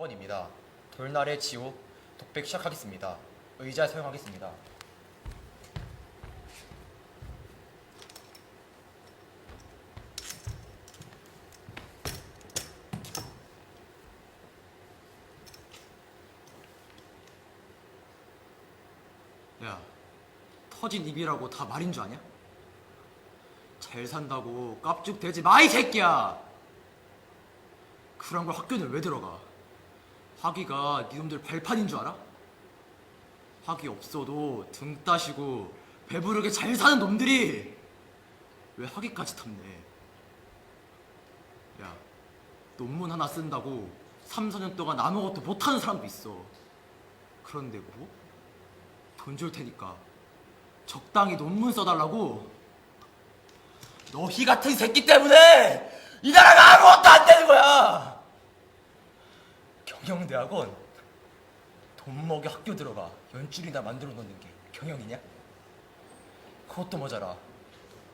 4번입니다. 돌날의 지옥 독백 시작하겠습니다. 의자 사용하겠습니다. 야, 터진 입이라고 다 말인 줄 아냐? 잘 산다고 깝죽대지 마 이 새끼야! 그런 걸 학교는 왜 들어가? 학위가 니놈들 발판인 줄 알아? 학위 없어도 등 따시고 배부르게 잘 사는 놈들이 왜 학위까지 탔네? 야, 논문 하나 쓴다고 3, 4년 동안 아무것도 못하는 사람도 있어. 그런데 뭐? 돈 줄 테니까 적당히 논문 써달라고? 너희 같은 새끼 때문에 이 나라가 아무것도 안 되는 거야! 경영대학원 돈 먹여 학교 들어가. 연줄이나 만들어 놓는 게 경영이냐? 그것도 모자라.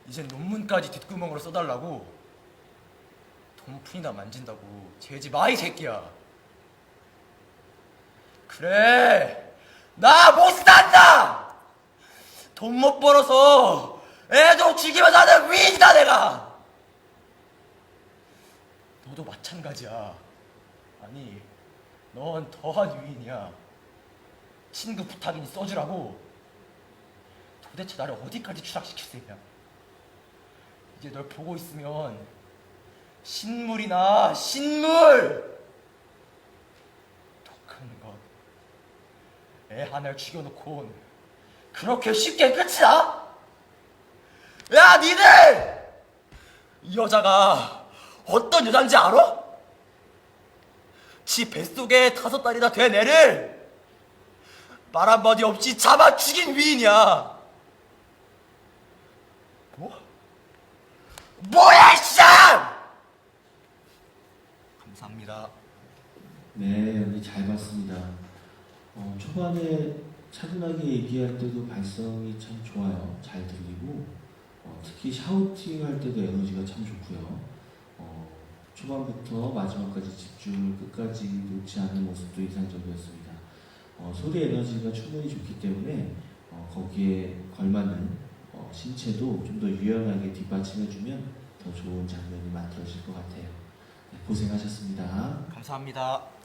이젠 논문까지 뒷구멍으로 써달라고 돈푼이나 만진다고. 재지 마이 새끼야. 그래 나 못 산다 돈 못 벌어서 애도 죽이며 사는 위인이다 내가. 너도 마찬가지야. 아니 넌 더한 위인이야. 친구 부탁이니 써주라고. 도대체 나를 어디까지 추락시킬 셈이야 이제 널 보고 있으면 신물이나 신물! 독한 것 애 하나를 죽여놓고 그렇게 쉽게 끝이 나? 야 니들! 이 여자가 어떤 여잔지 알아? 지 뱃속에 다섯 달이나 된 애를 말 한마디 없이 잡아 죽인 위인이야 뭐? 뭐야 씨! 감사합니다 네, 여기 잘 봤습니다. 어, 초반에 차분하게 얘기할 때도 발성이 참 좋아요. 잘 들리고 어, 특히 샤우팅 할 때도 에너지가 참 좋고요. 어, 초반부터 마지막까지 집중을 끝까지 놓지 않는 모습도 인상적이었습니다. 어, 소리 에너지가 충분히 좋기 때문에 어, 거기에 걸맞는 어, 신체도 좀 더 유연하게 뒷받침해주면 더 좋은 장면이 만들어질 것 같아요. 네, 고생하셨습니다. 감사합니다